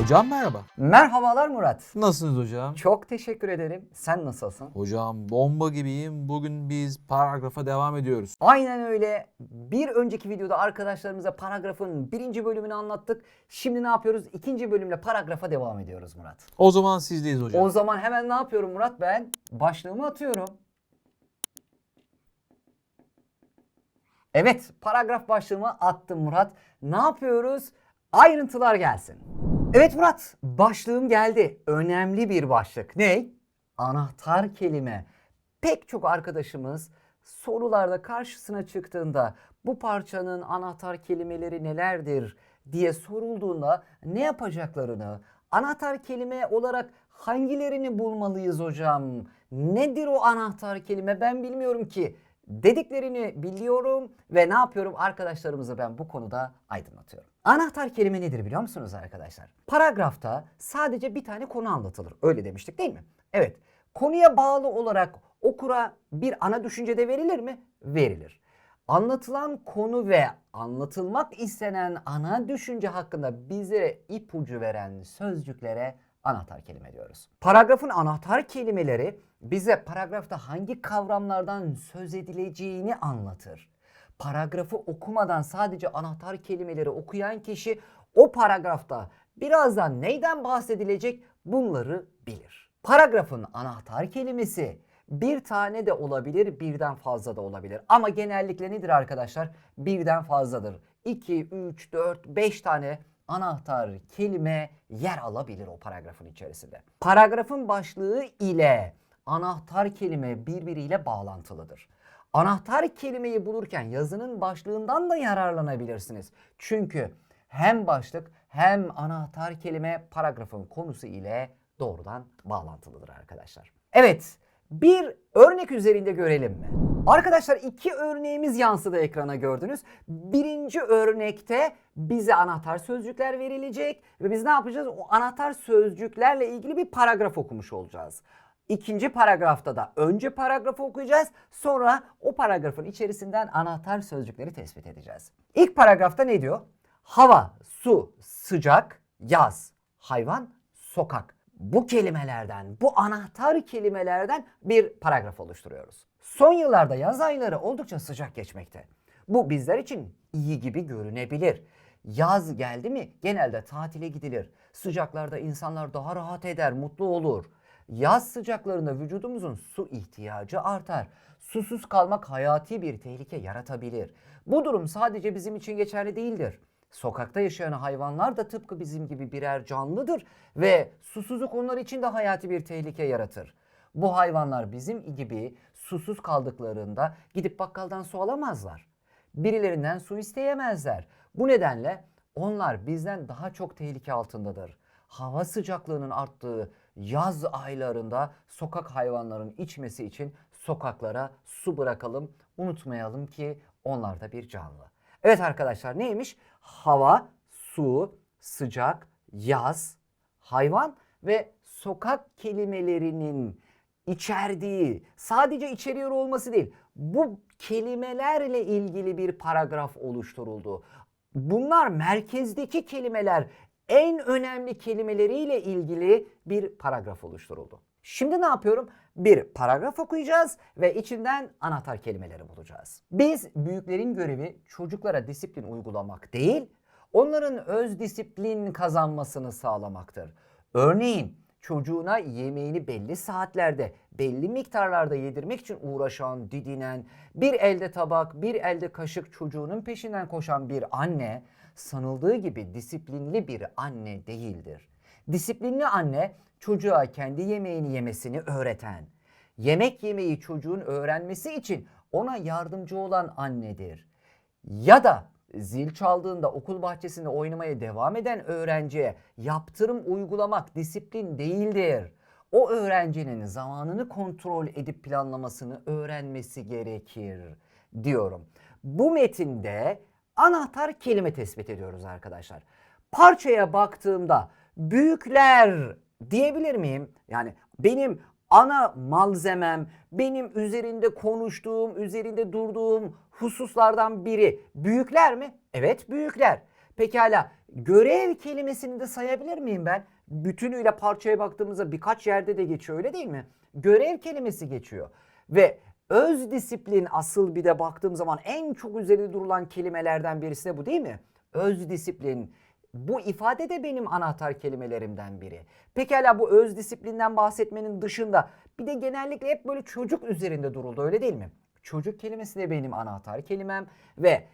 Hocam merhaba. Merhabalar Murat. Nasılsınız hocam? Çok teşekkür ederim. Sen nasılsın? Hocam bomba gibiyim. Bugün biz paragrafa devam ediyoruz. Aynen öyle. Bir önceki videoda arkadaşlarımıza paragrafın birinci bölümünü anlattık. Şimdi ne yapıyoruz? İkinci bölümle paragrafa devam ediyoruz Murat. O zaman sizdeyiz hocam. O zaman hemen ne yapıyorum Murat? Ben başlığımı atıyorum. Evet, paragraf başlığımı attım Murat. Ne yapıyoruz? Ayrıntılar gelsin. Evet Murat, başlığım geldi. Önemli bir başlık. Ne? Anahtar kelime. Pek çok arkadaşımız sorularda karşısına çıktığında bu parçanın anahtar kelimeleri nelerdir diye sorulduğunda ne yapacaklarını, anahtar kelime olarak hangilerini bulmalıyız hocam? Nedir o anahtar kelime ben bilmiyorum ki dediklerini biliyorum ve ne yapıyorum arkadaşlarımızı ben bu konuda aydınlatıyorum. Anahtar kelime nedir biliyor musunuz arkadaşlar? Paragrafta sadece bir tane konu anlatılır. Öyle demiştik değil mi? Evet. Konuya bağlı olarak okura bir ana düşünce de verilir mi? Verilir. Anlatılan konu ve anlatılmak istenen ana düşünce hakkında bize ipucu veren sözcüklere anahtar kelime diyoruz. Paragrafın anahtar kelimeleri bize paragrafta hangi kavramlardan söz edileceğini anlatır. Paragrafı okumadan sadece anahtar kelimeleri okuyan kişi o paragrafta birazdan neyden bahsedilecek bunları bilir. Paragrafın anahtar kelimesi bir tane de olabilir, birden fazla da olabilir. Ama genellikle nedir arkadaşlar? Birden fazladır. 2, 3, 4, 5 tane anahtar kelime yer alabilir o paragrafın içerisinde. Paragrafın başlığı ile anahtar kelime birbiriyle bağlantılıdır. Anahtar kelimeyi bulurken yazının başlığından da yararlanabilirsiniz. Çünkü hem başlık hem anahtar kelime paragrafın konusu ile doğrudan bağlantılıdır arkadaşlar. Evet, bir örnek üzerinde görelim mi? Arkadaşlar iki örneğimiz yansıdı ekrana gördünüz. Birinci örnekte bize anahtar sözcükler verilecek ve biz ne yapacağız? O anahtar sözcüklerle ilgili bir paragraf okumuş olacağız. İkinci paragrafta da önce paragrafı okuyacağız. Sonra o paragrafın içerisinden anahtar sözcükleri tespit edeceğiz. İlk paragrafta ne diyor? Hava, su, sıcak, yaz, hayvan, sokak. Bu kelimelerden, bu anahtar kelimelerden bir paragraf oluşturuyoruz. Son yıllarda yaz ayları oldukça sıcak geçmekte. Bu bizler için iyi gibi görünebilir. Yaz geldi mi genelde tatile gidilir. Sıcaklarda insanlar daha rahat eder, mutlu olur. Yaz sıcaklarında vücudumuzun su ihtiyacı artar. Susuz kalmak hayati bir tehlike yaratabilir. Bu durum sadece bizim için geçerli değildir. Sokakta yaşayan hayvanlar da tıpkı bizim gibi birer canlıdır ve susuzluk onlar için de hayati bir tehlike yaratır. Bu hayvanlar bizim gibi susuz kaldıklarında gidip bakkaldan su alamazlar. Birilerinden su isteyemezler. Bu nedenle onlar bizden daha çok tehlike altındadır. Hava sıcaklığının arttığı yaz aylarında sokak hayvanların içmesi için sokaklara su bırakalım. Unutmayalım ki onlar da bir canlı. Evet arkadaşlar neymiş? Hava, su, sıcak, yaz, hayvan ve sokak kelimelerinin içerdiği, sadece içeriyor olması değil, bu kelimelerle ilgili bir paragraf oluşturuldu. Bunlar merkezdeki kelimeler, en önemli kelimeleriyle ilgili bir paragraf oluşturuldu. Şimdi ne yapıyorum? Bir paragraf okuyacağız ve içinden anahtar kelimeleri bulacağız. Biz büyüklerin görevi çocuklara disiplin uygulamak değil, onların öz disiplin kazanmasını sağlamaktır. Örneğin çocuğuna yemeğini belli saatlerde, belli miktarlarda yedirmek için uğraşan, didinen, bir elde tabak, bir elde kaşık çocuğunun peşinden koşan bir anne sanıldığı gibi disiplinli bir anne değildir. Disiplinli anne çocuğa kendi yemeğini yemesini öğreten, yemek yemeyi çocuğun öğrenmesi için ona yardımcı olan annedir. Ya da zil çaldığında okul bahçesinde oynamaya devam eden öğrenciye yaptırım uygulamak disiplin değildir. O öğrencinin zamanını kontrol edip planlamasını öğrenmesi gerekir diyorum. Bu metinde anahtar kelime tespit ediyoruz arkadaşlar. Parçaya baktığımda büyükler diyebilir miyim? Yani benim ana malzemem, benim üzerinde konuştuğum, üzerinde durduğum hususlardan biri büyükler mi? Evet büyükler. Pekala görev kelimesini de sayabilir miyim ben? Bütünüyle parçaya baktığımızda birkaç yerde de geçiyor öyle değil mi? Görev kelimesi geçiyor. Ve öz disiplin asıl bir de baktığım zaman en çok üzerinde durulan kelimelerden birisi de bu değil mi? Öz disiplin. Bu ifade de benim anahtar kelimelerimden biri. Pekala bu öz disiplinden bahsetmenin dışında bir de genellikle hep böyle çocuk üzerinde duruldu öyle değil mi? Çocuk kelimesi de benim anahtar kelimem ve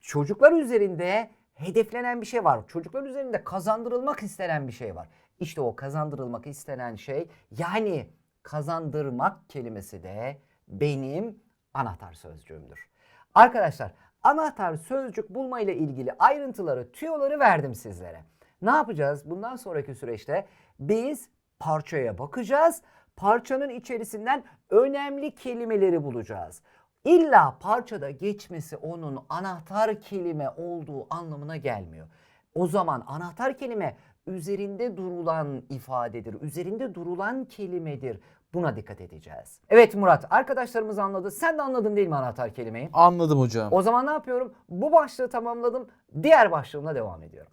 çocuklar üzerinde hedeflenen bir şey var. Çocuklar üzerinde kazandırılmak istenen bir şey var. İşte o kazandırılmak istenen şey yani kazandırmak kelimesi de benim anahtar sözcüğümdür. Arkadaşlar anahtar sözcük bulma ile ilgili ayrıntıları, tüyoları verdim sizlere. Ne yapacağız? Bundan sonraki süreçte biz parçaya bakacağız. Parçanın içerisinden önemli kelimeleri bulacağız. İlla parçada geçmesi onun anahtar kelime olduğu anlamına gelmiyor. O zaman anahtar kelime üzerinde durulan ifadedir, üzerinde durulan kelimedir. Buna dikkat edeceğiz. Evet Murat, arkadaşlarımız anladı. Sen de anladın değil mi anahtar kelimeyi? Anladım hocam. O zaman ne yapıyorum? Bu başlığı tamamladım. Diğer başlığımla devam ediyorum.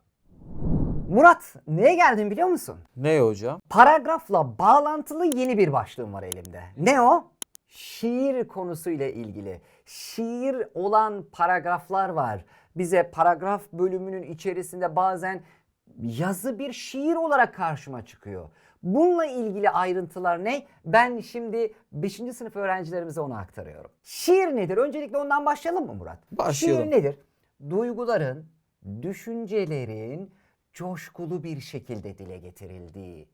Murat, neye geldim biliyor musun? Ne hocam? Paragrafla bağlantılı yeni bir başlığım var elimde. Ne o? Şiir konusuyla ilgili. Şiir olan paragraflar var. Bize paragraf bölümünün içerisinde bazen yazı bir şiir olarak karşıma çıkıyor. Bununla ilgili ayrıntılar ne? Ben şimdi 5. sınıf öğrencilerimize onu aktarıyorum. Şiir nedir? Öncelikle ondan başlayalım mı Murat? Başlayalım. Şiir nedir? Duyguların, düşüncelerin coşkulu bir şekilde dile getirildiği,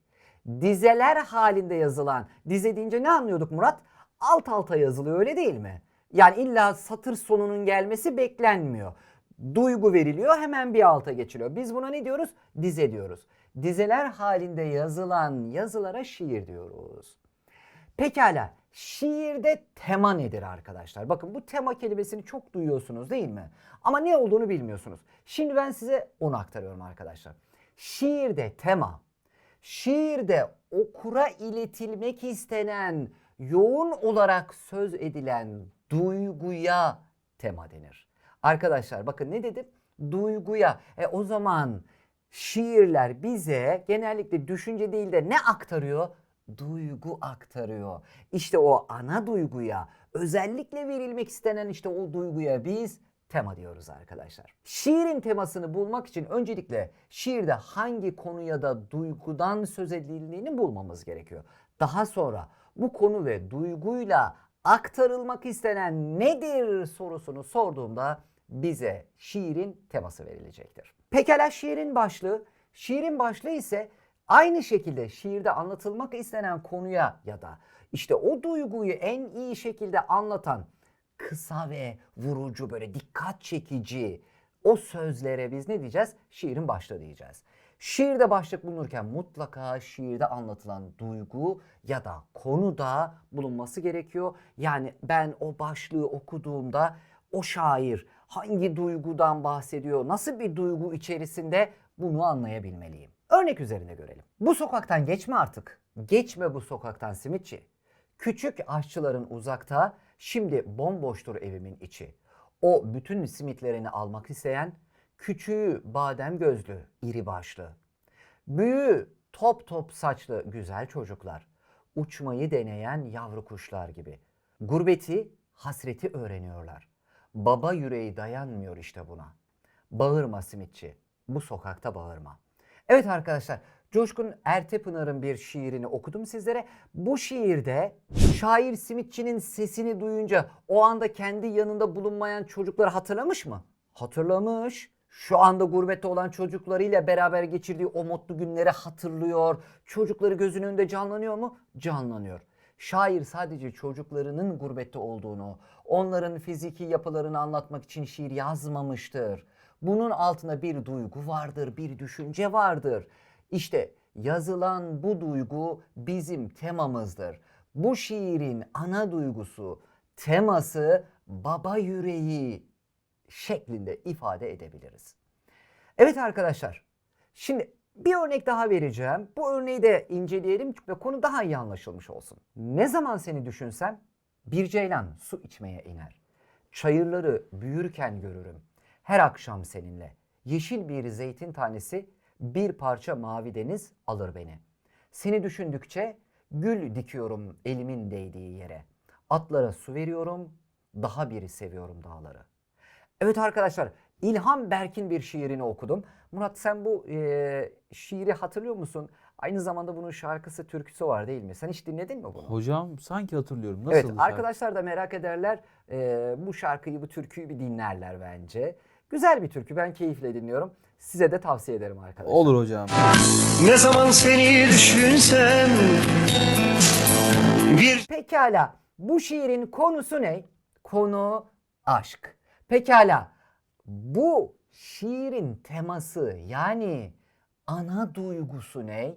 dizeler halinde yazılan, dize deyince ne anlıyorduk Murat? Alt alta yazılıyor öyle değil mi? Yani illa satır sonunun gelmesi beklenmiyor. Duygu veriliyor hemen bir alta geçiliyor. Biz buna ne diyoruz? Dize diyoruz. Dizeler halinde yazılan yazılara şiir diyoruz. Pekala şiirde tema nedir arkadaşlar? Bakın bu tema kelimesini çok duyuyorsunuz değil mi? Ama ne olduğunu bilmiyorsunuz. Şimdi ben size onu aktarıyorum arkadaşlar. Şiirde tema, şiirde okura iletilmek istenen, yoğun olarak söz edilen duyguya tema denir. Arkadaşlar bakın ne dedim? Duyguya. E o zaman şiirler bize genellikle düşünce değil de ne aktarıyor? Duygu aktarıyor. İşte o ana duyguya, özellikle verilmek istenen işte o duyguya biz tema diyoruz arkadaşlar. Şiirin temasını bulmak için öncelikle şiirde hangi konu ya da duygudan söz edildiğini bulmamız gerekiyor. Daha sonra bu konu ve duyguyla aktarılmak istenen nedir sorusunu sorduğumda bize şiirin teması verilecektir. Pekala şiirin başlığı. Şiirin başlığı ise aynı şekilde şiirde anlatılmak istenen konuya ya da işte o duyguyu en iyi şekilde anlatan kısa ve vurucu böyle dikkat çekici o sözlere biz ne diyeceğiz? Şiirin başlığı diyeceğiz. Şiirde başlık bulunurken mutlaka şiirde anlatılan duygu ya da konu da bulunması gerekiyor. Yani ben o başlığı okuduğumda o şair hangi duygudan bahsediyor, nasıl bir duygu içerisinde bunu anlayabilmeliyim. Örnek üzerinde görelim. Bu sokaktan geçme artık. Geçme bu sokaktan simitçi. Küçük aşçıların uzakta, şimdi bomboştur evimin içi. O bütün simitlerini almak isteyen, küçüğü badem gözlü, iri başlı. Büyüğü top top saçlı güzel çocuklar. Uçmayı deneyen yavru kuşlar gibi. Gurbeti, hasreti öğreniyorlar. Baba yüreği dayanmıyor işte buna. Bağırma simitçi, bu sokakta bağırma. Evet arkadaşlar, Coşkun Ertepınar'ın bir şiirini okudum sizlere. Bu şiirde şair simitçinin sesini duyunca o anda kendi yanında bulunmayan çocukları hatırlamış mı? Hatırlamış. Şu anda gurbette olan çocuklarıyla beraber geçirdiği o mutlu günleri hatırlıyor. Çocukları gözünün önünde canlanıyor mu? Canlanıyor. Şair sadece çocuklarının gurbette olduğunu, onların fiziki yapılarını anlatmak için şiir yazmamıştır. Bunun altında bir duygu vardır, bir düşünce vardır. İşte yazılan bu duygu bizim temamızdır. Bu şiirin ana duygusu, teması baba yüreği şeklinde ifade edebiliriz. Evet arkadaşlar, şimdi bir örnek daha vereceğim. Bu örneği de inceleyelim ve konu daha iyi anlaşılmış olsun. Ne zaman seni düşünsem bir ceylan su içmeye iner. Çayırları büyürken görürüm. Her akşam seninle Yeşil bir zeytin tanesi, bir parça mavi deniz alır beni. Seni düşündükçe gül dikiyorum elimin değdiği yere. Atlara su veriyorum, daha biri seviyorum dağları. Evet arkadaşlar İlham Berk'in bir şiirini okudum. Murat sen bu e, şiiri hatırlıyor musun? Aynı zamanda bunun şarkısı, türküsü var değil mi? Sen hiç dinledin mi bunu? Hocam sanki hatırlıyorum. Nasıl evet arkadaşlar da merak ederler. E, bu şarkıyı, bu türküyü bir dinlerler bence. Güzel bir türkü. Ben keyifle dinliyorum. Size de tavsiye ederim arkadaşlar. Olur hocam. Ne zaman seni düşünsem bir Pekala bu şiirin konusu ne? Konu aşk. Pekala bu şiirin teması yani ana duygusu ne?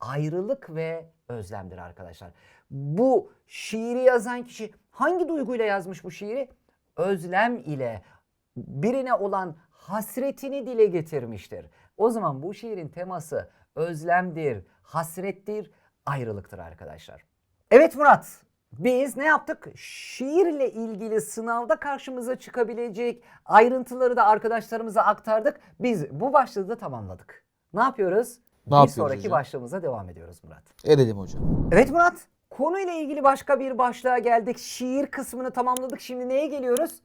Ayrılık ve özlemdir arkadaşlar. Bu şiiri yazan kişi hangi duyguyla yazmış bu şiiri? Özlem ile birine olan hasretini dile getirmiştir. O zaman bu şiirin teması özlemdir, hasrettir, ayrılıktır arkadaşlar. Evet Murat, biz ne yaptık? Şiirle ilgili sınavda karşımıza çıkabilecek ayrıntıları da arkadaşlarımıza aktardık. Biz bu başlığı da tamamladık. Ne yapıyoruz? Ne bir yapıyoruz sonraki hocam? başlığımıza devam ediyoruz Murat. Edelim hocam. Evet Murat, konuyla ilgili başka bir başlığa geldik. Şiir kısmını tamamladık. Şimdi neye geliyoruz?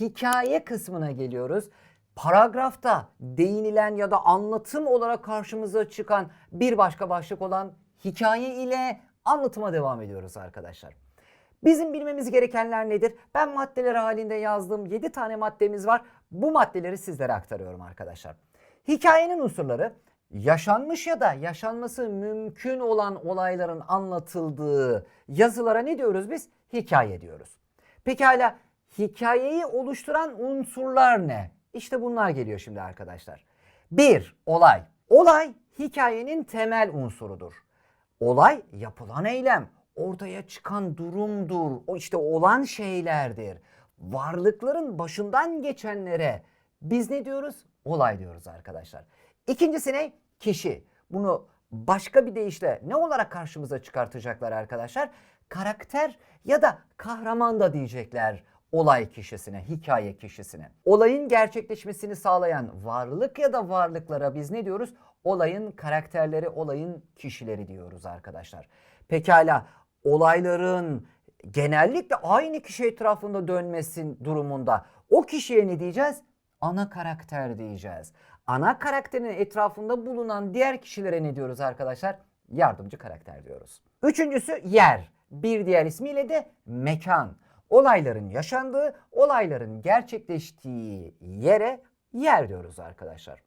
Hikaye kısmına geliyoruz. Paragrafta değinilen ya da anlatım olarak karşımıza çıkan bir başka başlık olan hikaye ile anlatıma devam ediyoruz arkadaşlar. Bizim bilmemiz gerekenler nedir? Ben maddeler halinde yazdığım 7 tane maddemiz var. Bu maddeleri sizlere aktarıyorum arkadaşlar. Hikayenin unsurları yaşanmış ya da yaşanması mümkün olan olayların anlatıldığı yazılara ne diyoruz biz? Hikaye diyoruz. Pekala hikayeyi oluşturan unsurlar ne? İşte bunlar geliyor şimdi arkadaşlar. Bir, olay. Olay hikayenin temel unsurudur. Olay yapılan eylem, ortaya çıkan durumdur. O işte olan şeylerdir. Varlıkların başından geçenlere biz ne diyoruz? Olay diyoruz arkadaşlar. İkincisi ne? Kişi. Bunu başka bir deyişle ne olarak karşımıza çıkartacaklar arkadaşlar? Karakter ya da kahraman da diyecekler olay kişisine, hikaye kişisine. Olayın gerçekleşmesini sağlayan varlık ya da varlıklara biz ne diyoruz? Olayın karakterleri, olayın kişileri diyoruz arkadaşlar. Pekala olayların genellikle aynı kişi etrafında dönmesin durumunda o kişiye ne diyeceğiz? Ana karakter diyeceğiz. Ana karakterin etrafında bulunan diğer kişilere ne diyoruz arkadaşlar? Yardımcı karakter diyoruz. Üçüncüsü yer. Bir diğer ismiyle de mekan. Olayların yaşandığı, olayların gerçekleştiği yere yer diyoruz arkadaşlar.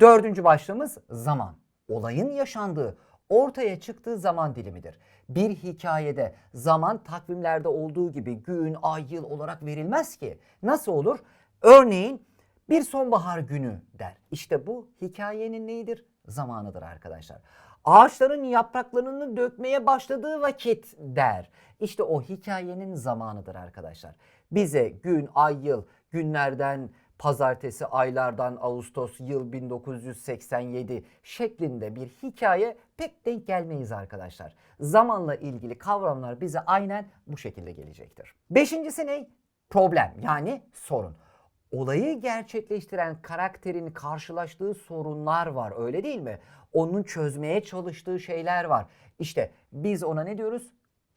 Dördüncü başlığımız zaman. Olayın yaşandığı, ortaya çıktığı zaman dilimidir. Bir hikayede zaman takvimlerde olduğu gibi gün, ay, yıl olarak verilmez ki. Nasıl olur? Örneğin bir sonbahar günü der. İşte bu hikayenin neyidir? Zamanıdır arkadaşlar. Ağaçların yapraklarını dökmeye başladığı vakit der. İşte o hikayenin zamanıdır arkadaşlar. Bize gün, ay, yıl, günlerden pazartesi, aylardan Ağustos, yıl 1987 şeklinde bir hikaye pek denk gelmeyiz arkadaşlar. Zamanla ilgili kavramlar bize aynen bu şekilde gelecektir. Beşincisi ne? Problem yani sorun olayı gerçekleştiren karakterin karşılaştığı sorunlar var öyle değil mi? Onun çözmeye çalıştığı şeyler var. İşte biz ona ne diyoruz?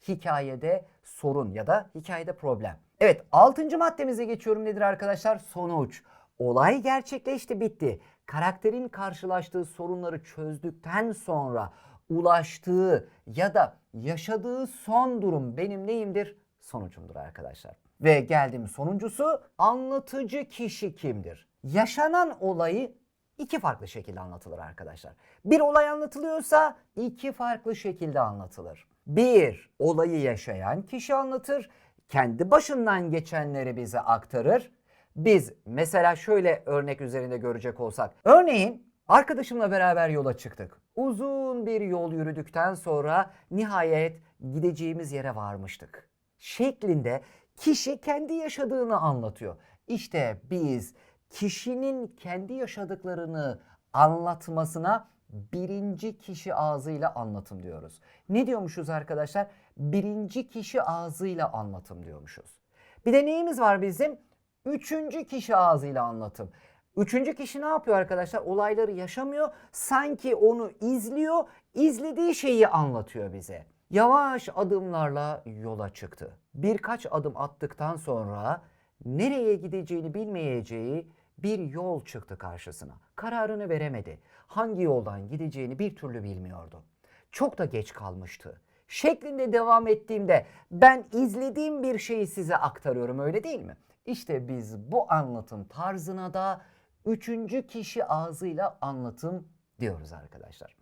Hikayede sorun ya da hikayede problem. Evet altıncı maddemize geçiyorum nedir arkadaşlar? Sonuç. Olay gerçekleşti bitti. Karakterin karşılaştığı sorunları çözdükten sonra ulaştığı ya da yaşadığı son durum benim neyimdir? Sonucumdur arkadaşlar. Ve geldim sonuncusu anlatıcı kişi kimdir? Yaşanan olayı iki farklı şekilde anlatılır arkadaşlar. Bir olay anlatılıyorsa iki farklı şekilde anlatılır. Bir, olayı yaşayan kişi anlatır, kendi başından geçenleri bize aktarır. Biz mesela şöyle örnek üzerinde görecek olsak. Örneğin arkadaşımla beraber yola çıktık. Uzun bir yol yürüdükten sonra nihayet gideceğimiz yere varmıştık. Şeklinde kişi kendi yaşadığını anlatıyor. İşte biz kişinin kendi yaşadıklarını anlatmasına birinci kişi ağzıyla anlatım diyoruz. Ne diyormuşuz arkadaşlar? Birinci kişi ağzıyla anlatım diyormuşuz. Bir de neyimiz var bizim? Üçüncü kişi ağzıyla anlatım. Üçüncü kişi ne yapıyor arkadaşlar? Olayları yaşamıyor. Sanki onu izliyor. izlediği şeyi anlatıyor bize. Yavaş adımlarla yola çıktı. Birkaç adım attıktan sonra nereye gideceğini bilmeyeceği bir yol çıktı karşısına. Kararını veremedi. Hangi yoldan gideceğini bir türlü bilmiyordu. Çok da geç kalmıştı. Şeklinde devam ettiğimde ben izlediğim bir şeyi size aktarıyorum öyle değil mi? İşte biz bu anlatım tarzına da üçüncü kişi ağzıyla anlatım diyoruz arkadaşlar.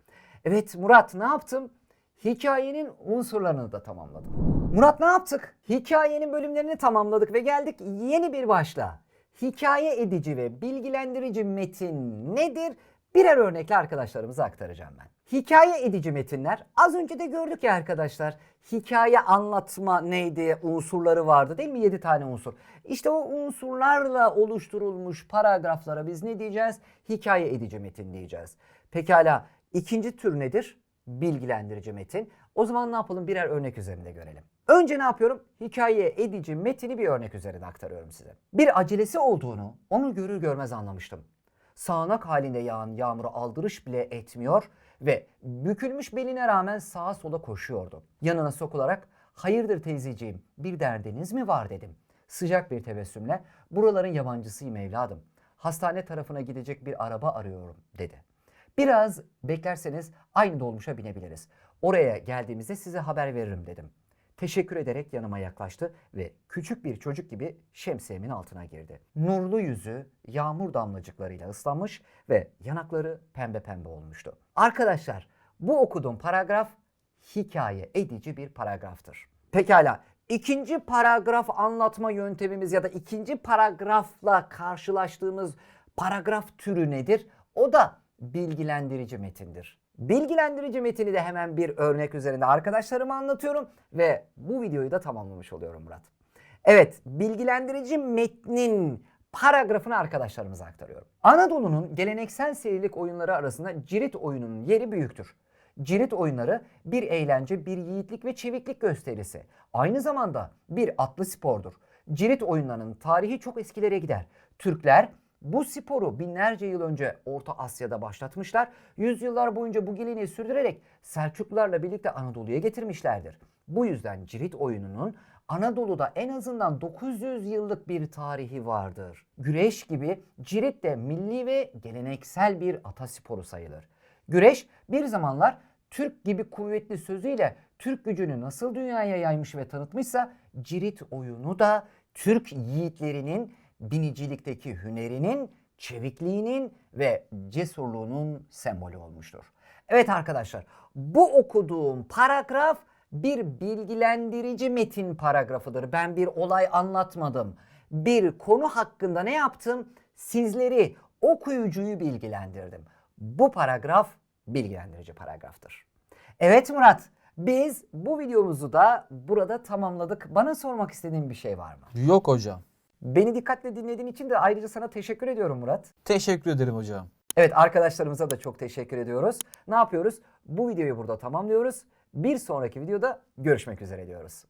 Evet Murat ne yaptım? Hikayenin unsurlarını da tamamladım. Murat ne yaptık? Hikayenin bölümlerini tamamladık ve geldik yeni bir başlığa. Hikaye edici ve bilgilendirici metin nedir? Birer örnekle arkadaşlarımıza aktaracağım ben. Hikaye edici metinler az önce de gördük ya arkadaşlar. Hikaye anlatma neydi? Unsurları vardı değil mi? 7 tane unsur. İşte o unsurlarla oluşturulmuş paragraflara biz ne diyeceğiz? Hikaye edici metin diyeceğiz. Pekala ikinci tür nedir? Bilgilendirici metin. O zaman ne yapalım? Birer örnek üzerinde görelim. Önce ne yapıyorum? Hikaye edici metini bir örnek üzerinde aktarıyorum size. Bir acelesi olduğunu onu görür görmez anlamıştım. Sağanak halinde yağan yağmuru aldırış bile etmiyor ve bükülmüş beline rağmen sağa sola koşuyordu. Yanına sokularak hayırdır teyzeciğim bir derdiniz mi var dedim. Sıcak bir tebessümle buraların yabancısıyım evladım. Hastane tarafına gidecek bir araba arıyorum dedi. Biraz beklerseniz aynı dolmuşa binebiliriz. Oraya geldiğimizde size haber veririm dedim. Teşekkür ederek yanıma yaklaştı ve küçük bir çocuk gibi şemsiyemin altına girdi. Nurlu yüzü yağmur damlacıklarıyla ıslanmış ve yanakları pembe pembe olmuştu. Arkadaşlar bu okuduğum paragraf hikaye edici bir paragraftır. Pekala ikinci paragraf anlatma yöntemimiz ya da ikinci paragrafla karşılaştığımız paragraf türü nedir? O da bilgilendirici metindir. Bilgilendirici metini de hemen bir örnek üzerinde arkadaşlarıma anlatıyorum ve bu videoyu da tamamlamış oluyorum Murat. Evet, bilgilendirici metnin paragrafını arkadaşlarımıza aktarıyorum. Anadolu'nun geleneksel serilik oyunları arasında cirit oyununun yeri büyüktür. Cirit oyunları bir eğlence, bir yiğitlik ve çeviklik gösterisi. Aynı zamanda bir atlı spordur. Cirit oyunlarının tarihi çok eskilere gider. Türkler bu sporu binlerce yıl önce Orta Asya'da başlatmışlar. Yüzyıllar boyunca bu geleneği sürdürerek Selçuklularla birlikte Anadolu'ya getirmişlerdir. Bu yüzden cirit oyununun Anadolu'da en azından 900 yıllık bir tarihi vardır. Güreş gibi cirit de milli ve geleneksel bir atasporu sayılır. Güreş bir zamanlar Türk gibi kuvvetli sözüyle Türk gücünü nasıl dünyaya yaymış ve tanıtmışsa cirit oyunu da Türk yiğitlerinin binicilikteki hünerinin, çevikliğinin ve cesurluğunun sembolü olmuştur. Evet arkadaşlar bu okuduğum paragraf bir bilgilendirici metin paragrafıdır. Ben bir olay anlatmadım. Bir konu hakkında ne yaptım? Sizleri, okuyucuyu bilgilendirdim. Bu paragraf bilgilendirici paragraftır. Evet Murat, biz bu videomuzu da burada tamamladık. Bana sormak istediğin bir şey var mı? Yok hocam. Beni dikkatle dinlediğin için de ayrıca sana teşekkür ediyorum Murat. Teşekkür ederim hocam. Evet arkadaşlarımıza da çok teşekkür ediyoruz. Ne yapıyoruz? Bu videoyu burada tamamlıyoruz. Bir sonraki videoda görüşmek üzere diyoruz.